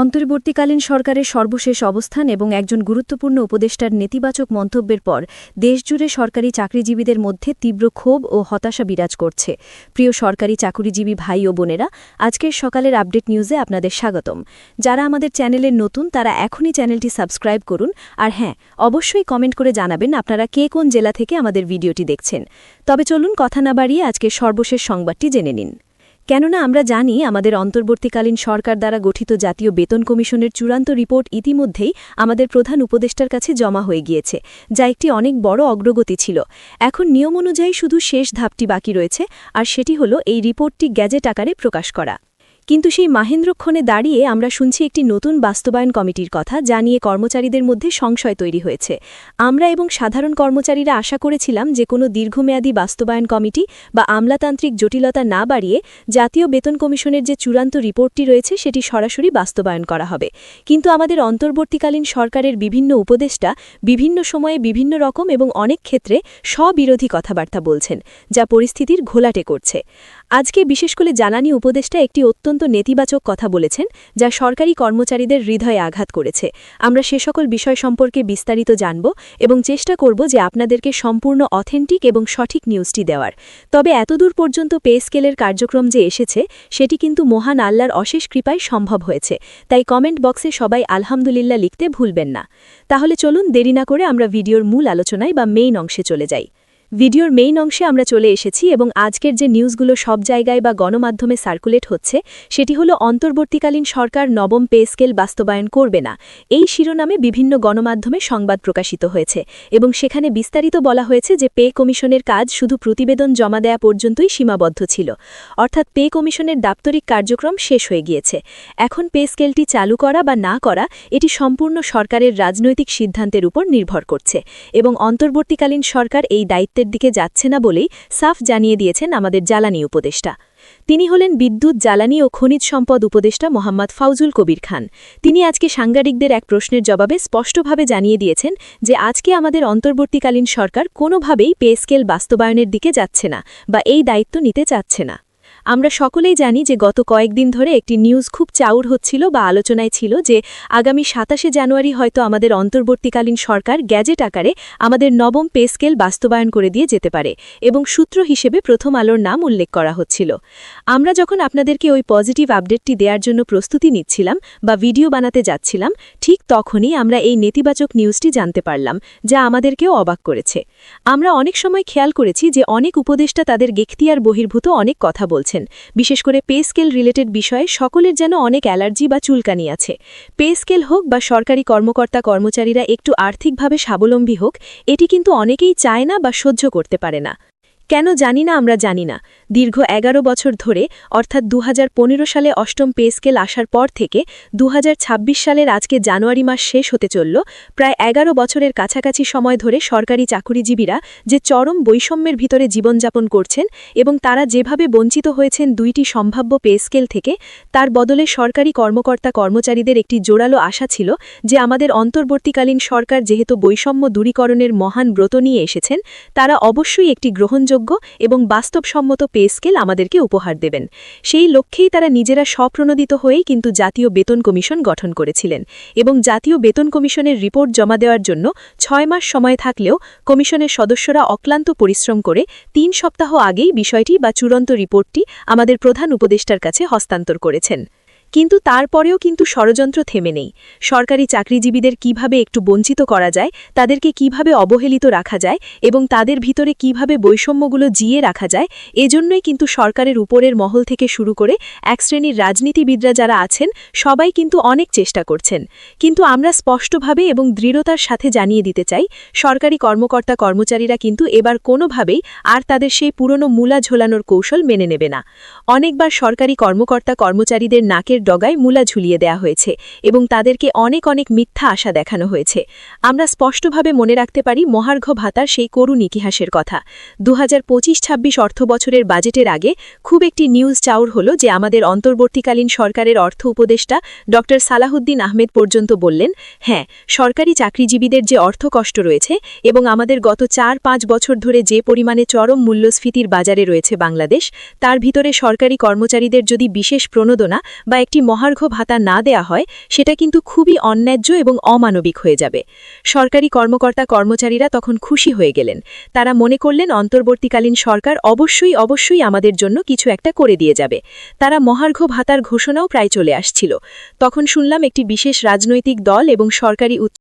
অন্তর্বর্তীকালীন সরকারের সর্বশেষ অবস্থান এবং একজন গুরুত্বপূর্ণ উপদেষ্টার নেতিবাচক মন্তব্যের পর দেশজুড়ে সরকারি চাকরিজীবীদের মধ্যে তীব্র ক্ষোভ ও হতাশা বিরাজ করছে। প্রিয় সরকারি চাকুরিজীবী ভাই ও বোনেরা, আজকের সকালের আপডেট নিউজে আপনাদের স্বাগতম। যারা আমাদের চ্যানেলের নতুন, তারা এখনই চ্যানেলটি সাবস্ক্রাইব করুন। আর হ্যাঁ অবশ্যই কমেন্ট করে জানাবেন আপনারা কে কোন জেলা থেকে আমাদের ভিডিওটি দেখছেন। তবে চলুন কথা না বাড়িয়ে আজকের সর্বশেষ সংবাদটি জেনে নিন। কেননা আমরা জানি আমাদের অন্তর্বর্তীকালীন সরকার দ্বারা গঠিত জাতীয় বেতন কমিশনের চূড়ান্ত রিপোর্ট ইতিমধ্যেই আমাদের প্রধান উপদেষ্টার কাছে জমা হয়ে গিয়েছে, যা একটি অনেক বড় অগ্রগতি ছিল। এখন নিয়ম অনুযায়ী শুধু শেষ ধাপটি বাকি রয়েছে, আর সেটি হল এই রিপোর্টটি গ্যাজেট আকারে প্রকাশ করা। কিন্তু সেই মাহেন্দ্রক্ষণে দাঁড়িয়ে আমরা শুনছি একটি নতুন বাস্তবায়ন কমিটির কথা যা নিয়ে কর্মচারীদের মধ্যে সংশয় তৈরি হয়েছে। আমরা এবং সাধারণ কর্মচারীরা আশা করেছিলাম যে কোনো দীর্ঘমেয়াদী বাস্তবায়ন কমিটি বা আমলাতান্ত্রিক জটিলতা না বাড়িয়ে জাতীয় বেতন কমিশনের যে চূড়ান্ত রিপোর্টটি রয়েছে সেটি সরাসরি বাস্তবায়ন করা হবে। কিন্তু আমাদের অন্তর্বর্তীকালীন সরকারের বিভিন্ন উপদেষ্টা বিভিন্ন সময়ে বিভিন্ন রকম এবং অনেক ক্ষেত্রে স্ববিরোধী কথাবার্তা বলছেন, যা পরিস্থিতির ঘোলাটে করছে। আজকে বিশেষ করে জ্বালানি উপদেষ্টা একটি অত্যন্ত নেতিবাচক কথা বলেছেন, যা সরকারি কর্মচারীদের হৃদয়ে আঘাত করেছে। আমরা সে সকল বিষয় সম্পর্কে বিস্তারিত জানব এবং চেষ্টা করব যে আপনাদেরকে সম্পূর্ণ অথেন্টিক এবং সঠিক নিউজটি দেওয়ার। তবে এতদূর পর্যন্ত পে স্কেলের কার্যক্রম যে এসেছে, সেটি কিন্তু মহান আল্লাহর অশেষ কৃপায় সম্ভব হয়েছে। তাই কমেন্ট বক্সে সবাই আলহামদুলিল্লাহ লিখতে ভুলবেন না। তাহলে চলুন দেরি না করে আমরা ভিডিওর মূল আলোচনায় বা মেইন অংশে চলে যাই। ভিডিওর মেইন অংশে আমরা চলে এসেছি এবং আজকের যে নিউজগুলো সব জায়গায় বা গণমাধ্যমে সার্কুলেট হচ্ছে, সেটি হলো অন্তর্বর্তীকালীন সরকার নবম পে স্কেল বাস্তবায়ন করবে না। এই শিরোনামে বিভিন্ন গণমাধ্যমে সংবাদ প্রকাশিত হয়েছে এবং সেখানে বিস্তারিত বলা হয়েছে যে পে কমিশনের কাজ শুধু প্রতিবেদন জমা দেয়া পর্যন্তই সীমাবদ্ধ ছিল। অর্থাৎ পে কমিশনের দাপ্তরিক কার্যক্রম শেষ হয়ে গিয়েছে। এখন পে স্কেলটি চালু করা বা না করা, এটি সম্পূর্ণ সরকারের রাজনৈতিক সিদ্ধান্তের উপর নির্ভর করছে এবং অন্তর্বর্তীকালীন সরকার এই দায়িত্ব দায়িত্বের দিকে যাচ্ছে না বলেই সাফ জানিয়ে দিয়েছেন আমাদের জ্বালানি উপদেষ্টা। তিনি হলেন বিদ্যুৎ, জ্বালানি ও খনিজ সম্পদ উপদেষ্টা মোহাম্মদ ফাউজুল কবির খান। তিনি আজকে সাংবাদিকদের এক প্রশ্নের জবাবে স্পষ্টভাবে জানিয়ে দিয়েছেন যে আজকে আমাদের অন্তর্বর্তীকালীন সরকার কোনোভাবেই পে স্কেল বাস্তবায়নের দিকে যাচ্ছে না বা এই দায়িত্ব নিতে চাচ্ছে না। আমরা সকলেই জানি যে গত কয়েকদিন ধরে একটি নিউজ খুব চাউর হচ্ছিল বা আলোচনায় ছিল যে আগামী সাতাশে জানুয়ারি হয়তো আমাদের অন্তর্বর্তীকালীন সরকার গ্যাজেট আকারে আমাদের নবম পে স্কেল বাস্তবায়ন করে দিয়ে যেতে পারে এবং সূত্র হিসেবে প্রথম আলোর নাম উল্লেখ করা হচ্ছিল। আমরা যখন আপনাদেরকে ওই পজিটিভ আপডেটটি দেওয়ার জন্য প্রস্তুতি নিচ্ছিলাম বা ভিডিও বানাতে যাচ্ছিলাম, ঠিক তখনই আমরা এই নেতিবাচক নিউজটি জানতে পারলাম, যা আমাদেরকেও অবাক করেছে। আমরা অনেক সময় খেয়াল করেছি যে অনেক উপদেষ্টা তাদের গেখতিয়ার বহির্ভূত অনেক কথা বলছেন বিশেষ করে পে স্কেল রিলেটেড বিষয়ে সকলের যেন অনেক অ্যালার্জি বা চুলকানি আছে। পে স্কেল হোক বা সরকারি কর্মকর্তা কর্মচারীরা একটু আর্থিকভাবে স্বাবলম্বী হোক, এটি কিন্তু অনেকেই চায় না বা সহ্য করতে পারে না। কেন জানি না, আমরা জানি না। দীর্ঘ এগারো বছর ধরে, অর্থাৎ দু হাজার পনেরো সালে অষ্টম পে স্কেল আসার পর থেকে দু হাজার ছাব্বিশ সালের আজকে জানুয়ারি মাস শেষ হতে চলল, প্রায় এগারো বছরের কাছাকাছি সময় ধরে সরকারি চাকুরিজীবীরা যে চরম বৈষম্যের ভিতরে জীবনযাপন করছেন এবং তারা যেভাবে বঞ্চিত হয়েছেন দুইটি সম্ভাব্য পে স্কেল থেকে, তার বদলে সরকারি কর্মকর্তা কর্মচারীদের একটি জোরালো আশা ছিল যে আমাদের অন্তর্বর্তীকালীন সরকার যেহেতু বৈষম্য দূরীকরণের মহান ব্রত নিয়ে এসেছেন, তারা অবশ্যই একটি গ্রহণযোগ্য এবং বাস্তবসম্মত পে স্কেল আমাদেরকে উপহার দেবেন। সেই লক্ষ্যেই তারা নিজেরা স্বপ্রণোদিত হয়েই কিন্তু জাতীয় বেতন কমিশন গঠন করেছিলেন এবং জাতীয় বেতন কমিশনের রিপোর্ট জমা দেওয়ার জন্য ছয় মাস সময় থাকলেও কমিশনের সদস্যরা অক্লান্ত পরিশ্রম করে তিন সপ্তাহ আগেই বিষয়টি বা চূড়ান্ত রিপোর্টটি আমাদের প্রধান উপদেষ্টার কাছে হস্তান্তর করেছেন। কিন্তু তারপরেও কিন্তু ষড়যন্ত্র থেমে নেই। সরকারি চাকরিজীবীদের কীভাবে একটু বঞ্চিত করা যায়, তাদেরকে কীভাবে অবহেলিত রাখা যায় এবং তাদের ভিতরে কীভাবে বৈষম্যগুলো জিয়ে রাখা যায় এজন্যই কিন্তু সরকারের উপরের মহল থেকে শুরু করে এক শ্রেণির রাজনীতিবিদরা যারা আছেন, সবাই কিন্তু অনেক চেষ্টা করছেন। কিন্তু আমরা স্পষ্টভাবে এবং দৃঢ়তার সাথে জানিয়ে দিতে চাই, সরকারি কর্মকর্তা কর্মচারীরা কিন্তু এবার কোনোভাবেই আর তাদের সেই পুরনো মূলা ঝোলানোর কৌশল মেনে নেবে না। অনেকবার সরকারি কর্মকর্তা কর্মচারীদের নাকের ডগায় মূলা ঝুলিয়ে দেয়া হয়েছে এবং তাদেরকে অনেক অনেক মিথ্যা আশা দেখানো হয়েছে। আমরা স্পষ্টভাবে মনে রাখতে পারি মহার্ঘ ভাতার সেই করুণ ইতিহাসের কথা। দু হাজার পঁচিশ ছাব্বিশ অর্থ বছরের বাজেটের আগে খুব একটি নিউজ চাউর হল যে আমাদের অন্তর্বর্তীকালীন সরকারের অর্থ উপদেষ্টা ড সালাহুদ্দিন আহমেদ পর্যন্ত বললেন হ্যাঁ সরকারি চাকরিজীবীদের যে অর্থ কষ্ট রয়েছে এবং আমাদের গত চার পাঁচ বছর ধরে যে পরিমাণে চরম মূল্যস্ফীতির বাজারে রয়েছে বাংলাদেশ, তার ভিতরে সরকারি কর্মচারীদের যদি বিশেষ প্রণোদনা বা একটি মহার্ঘ ভাতা না দেয়া হয়, সেটা কিন্তু খুবই অন্যায্য এবং অমানবিক হয়ে যাবে। সরকারি কর্মকর্তা কর্মচারীরা তখন খুশি হয়ে গেলেন। তারা মনে করলেন, অন্তর্বর্তীকালীন সরকার অবশ্যই অবশ্যই আমাদের জন্য কিছু একটা করে দিয়ে যাবে। তারা মহার্ঘ ভাতার ঘোষণাও প্রায় চলে আসছিল। তখন শুনলাম একটি বিশেষ রাজনৈতিক দল এবং সরকারি